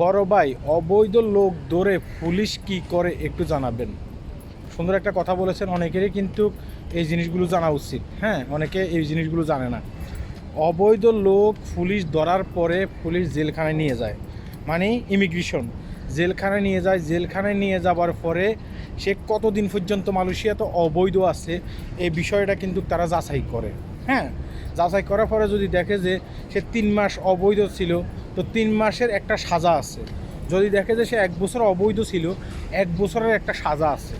বড় ভাই, অবৈধ লোক ধরে পুলিশ কি করে একটু জানাবেন? সুন্দর একটা কথা বলেছেন, অনেকেরই কিন্তু এই জিনিসগুলো জানা উচিত। হ্যাঁ অনেকে এই জিনিসগুলো জানে না। অবৈধ লোক পুলিশ ধরার পরে পুলিশ জেলখানায় নিয়ে যায়। মানে ইমিগ্রেশন জেলখানায় নিয়ে যায়, জেলখানায় নিয়ে যাবার পরে সে কতদিন পর্যন্ত মালয়েশিয়াতে অবৈধ আছে, এই বিষয়টা কিন্তু তারা যাচাই করে। হ্যাঁ যাচাই করার পরে যদি দেখে যে সে তিন মাস অবৈধ ছিল তো তিন মাসের একটা সাজা আছে। যদি দেখে যে সে এক বছর অবৈধ ছিল, এক বছরের একটা সাজা আছে।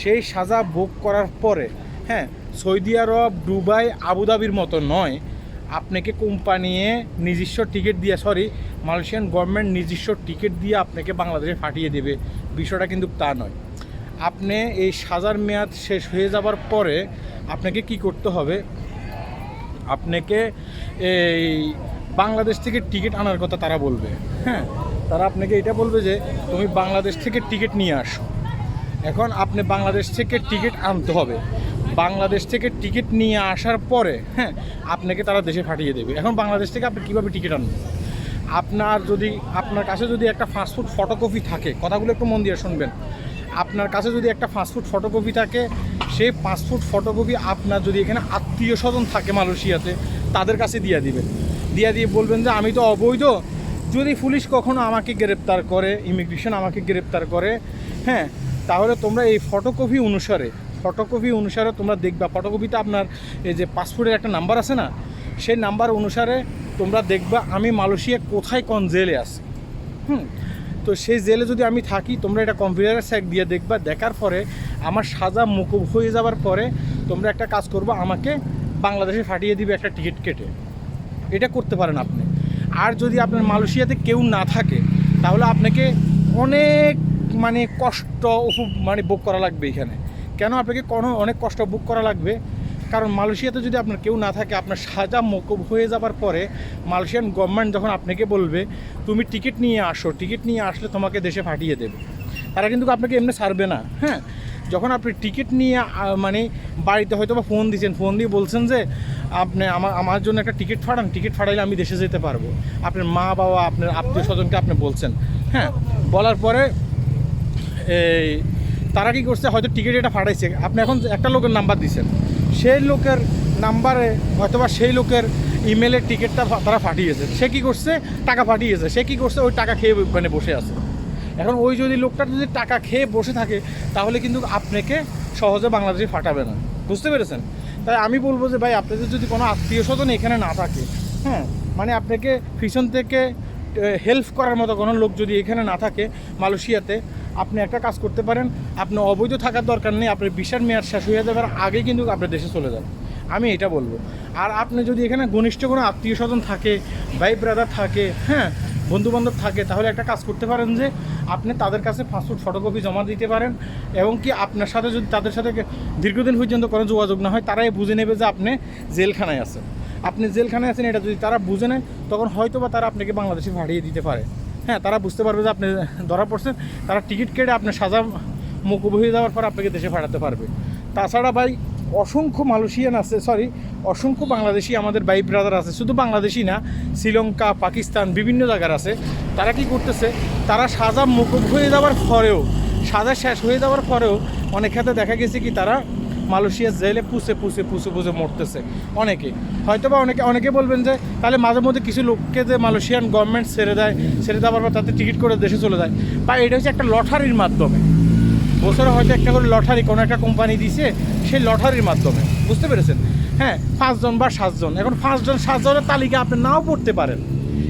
সেই সাজা ভোগ করার পরে হ্যাঁ সৌদি আরব, দুবাই আবুধাবির মতো নয়, আপনাকে কোম্পানিয়ে নিজস্ব টিকিট দিয়ে সরি মালয়েশিয়ান গভর্নমেন্ট নিজস্ব টিকিট দিয়ে আপনাকে বাংলাদেশে পাঠিয়ে দেবে। বিষয়টা কিন্তু তা নয়। আপনি এই সাজার মেয়াদ শেষ হয়ে যাবার পরে আপনাকে কি করতে হবে? আপনাকে এই বাংলাদেশ থেকে টিকিট আনার কথা তারা বলবে। হ্যাঁ তারা আপনাকে এটা বলবে যে, তুমি বাংলাদেশ থেকে টিকিট নিয়ে আসো। এখন আপনি বাংলাদেশ থেকে টিকিট আনতে হবে। বাংলাদেশ থেকে টিকিট নিয়ে আসার পরে হ্যাঁ আপনাকে তারা দেশে পাঠিয়ে দেবে। এখন বাংলাদেশ থেকে আপনি কীভাবে টিকিট আনবেন? আপনার যদি, আপনার কাছে যদি একটা ফাস্টফুড ফটোকপি থাকে, কথাগুলো একটু মন দিয়ে শুনবেন। আপনার কাছে যদি একটা ফাস্টফুড ফটোকপি থাকে, সেই পাসপোর্ট ফটোকপি আপনার যদি এখানে আত্মীয় স্বজন থাকে মালয়েশিয়াতে, তাদের কাছে দিয়ে দিবেন। দিয়ে দিয়ে বলবেন যে আমি তো অবৈধ। যদি পুলিশ কখনো আমাকে গ্রেপ্তার করে ইমিগ্রেশন আমাকে গ্রেপ্তার করে হ্যাঁ তাহলে তোমরা এই ফটোকপি অনুসারে ফটোকপি অনুসারে তোমরা দেখবা। ফটোকপিতে আপনার এই যে পাসপোর্টের একটা নাম্বার আছে না, সেই নাম্বার অনুসারে তোমরা দেখবা আমি মালয়েশিয়া কোথায়, কোন জেলে আছি। হুম, তো সেই জেলে যদি আমি থাকি, তোমরা এটা কম্পিউটারে স্যাক দিয়ে দেখবা। দেখার পরে আমার সাজা মুকুব হয়ে যাওয়ার পরে তোমরা একটা কাজ করব, আমাকে বাংলাদেশে ফাটিয়ে দিবে একটা টিকিট কেটে। এটা করতে পারেন আপনি। আর যদি আপনার মালয়েশিয়াতে কেউ না থাকে, তাহলে আপনাকে অনেক মানে কষ্ট মানে বুক করা লাগবে এখানে। কেন? আপনাকে কোনো অনেক কষ্ট বুক করা লাগবে। কারণ মালয়েশিয়াতে যদি আপনার কেউ না থাকে, আপনার সাজা মকুব হয়ে যাবার পরে মালয়েশিয়ান গভর্নমেন্ট যখন আপনাকে বলবে, তুমি টিকিট নিয়ে আসো টিকিট নিয়ে আসলে তোমাকে দেশে ফাটিয়ে দেবে। তারা কিন্তু আপনাকে এমনি ছাড়বে না হ্যাঁ? যখন আপনি টিকিট নিয়ে মানে বাড়িতে হয়তো বা ফোন দিচ্ছেন ফোন দিয়ে বলছেন যে, আপনি আমার আমার জন্য একটা টিকিট ফাটান টিকিট ফাটাইলে আমি দেশে যেতে পারব। আপনার মা, বাবা, আপনার আত্মীয় স্বজনকে আপনি বলছেন। হ্যাঁ বলার পরে, এই, তারা কী করছে? হয়তো টিকিট এটা ফাটাইছে আপনি এখন একটা লোকের নাম্বার দিচ্ছেন। সেই লোকের নাম্বারে অথবা সেই লোকের ইমেলের টিকিটটা তারা ফাটিয়েছে। সে কী করছে? টাকা ফাটিয়েছে। সে কী করছে? ওই টাকা খেয়ে মানে বসে আছে। এখন ওই যদি লোকটা যদি টাকা খেয়ে বসে থাকে, তাহলে কিন্তু আপনাকে সহজে বাংলাদেশে ফাটাবে না। বুঝতে পেরেছেন? তাই আমি বলব যে, ভাই, আপনাদের যদি কোনো আত্মীয় স্বজন এখানে না থাকে হ্যাঁ মানে আপনাকে পিছন থেকে হেল্প করার মতো কোনো লোক যদি এখানে না থাকে, মালয়েশিয়াতে, আপনি একটা কাজ করতে পারেন। আপনি অবৈধ থাকার দরকার নেই, আপনার বিশাল মেয়াদ শেষ হয়ে যাবার আগেই কিন্তু আপনার দেশে চলে যান। আমি এটা বলব। আর আপনি যদি এখানে ঘনিষ্ঠ কোনো আত্মীয় স্বজন থাকে, ভাই ব্রাদার থাকে হ্যাঁ বন্ধু বান্ধব থাকে, তাহলে একটা কাজ করতে পারেন যে আপনি তাদের কাছে পাসপোর্ট ফটোকপি জমা দিতে পারেন এবং কি আপনার সাথে যদি তাদের সাথে দীর্ঘদিন পর্যন্ত কোনো যোগাযোগ না হয়, তারাই বুঝে নেবে যে আপনি জেলখানায় আছেন। আপনি জেলখানায় আছেন, এটা যদি তারা বুঝে নেয়, তখন হয়তো বা তারা আপনাকে বাংলাদেশে ভাড়িয়ে দিতে পারে। হ্যাঁ তারা বুঝতে পারবে যে আপনি ধরা পড়ছেন, তারা টিকিট কেটে আপনার সাজা মুকুব হয়ে যাওয়ার পর আপনাকে দেশে পাঠাতে পারবে। তাছাড়া ভাই অসংখ্য মালয়েশিয়ান আছে সরি অসংখ্য বাংলাদেশি আমাদের ভাই ব্রাদার আছে। শুধু বাংলাদেশি না, শ্রীলঙ্কা, পাকিস্তান, বিভিন্ন জায়গার আছে। তারা কি করতেছে? তারা সাজা মুকুব হয়ে যাওয়ার পরেও, সাজা শেষ হয়ে যাওয়ার পরেও অনেক ক্ষেত্রে দেখা গেছে কি, তারা মালয়েশিয়া জেলে পুষে পুষে পুষে পুষে মরতেছে অনেকে। হয়তো বা অনেকে অনেকে বলবেন যে, তাহলে মাঝে মধ্যে কিছু লোককে যে মালয়েশিয়ান গভর্নমেন্ট ছেড়ে দেয়, ছেড়ে দেওয়ার পর তাতে টিকিট করে দেশে চলে যায়। বা এটা হচ্ছে একটা লটারির মাধ্যমে। বছরে হয়তো একটা করে লটারি কোনো একটা কোম্পানি দিছে সেই লটারির মাধ্যমে, বুঝতে পেরেছেন? হ্যাঁ পাঁচজন বা সাতজন। এখন পাঁচজন, সাতজনের তালিকা আপনি নাও পড়তে পারেন।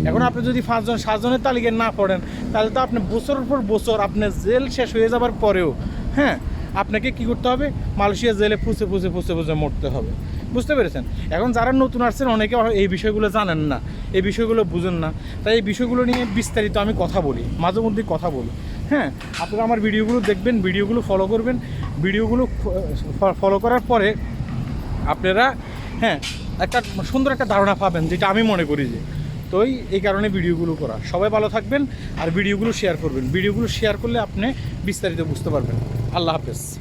এখন আপনি যদি পাঁচজন, সাতজনের তালিকায় না পড়েন, তাহলে তো আপনি বছরের পর বছর আপনার জেল শেষ হয়ে যাবার পরেও হ্যাঁ আপনাকে কি করতে হবে? মালয়েশিয়া জেলে ফুসে ফুসে ফুসে ফুসে মরতে হবে। বুঝতে পেরেছেন? এখন যারা নতুন আসছেন, অনেকে এই বিষয়গুলো জানেন না, এই বিষয়গুলো বুঝেন না। তাই এই বিষয়গুলো নিয়ে বিস্তারিত আমি কথা বলি, মাঝে মধ্যে কথা বলি। হ্যাঁ আপনারা আমার ভিডিওগুলো দেখবেন, ভিডিওগুলো ফলো করবেন। ভিডিওগুলো ফলো করার পরে আপনারা হ্যাঁ একটা সুন্দর একটা ধারণা পাবেন, যেটা আমি মনে করি যে, তো এই- কারণে ভিডিওগুলো করা। সবাই ভালো থাকবেন আর ভিডিওগুলো শেয়ার করবেন। ভিডিওগুলো শেয়ার করলে আপনি বিস্তারিত বুঝতে পারবেন। আল্লাহ হাফেজ।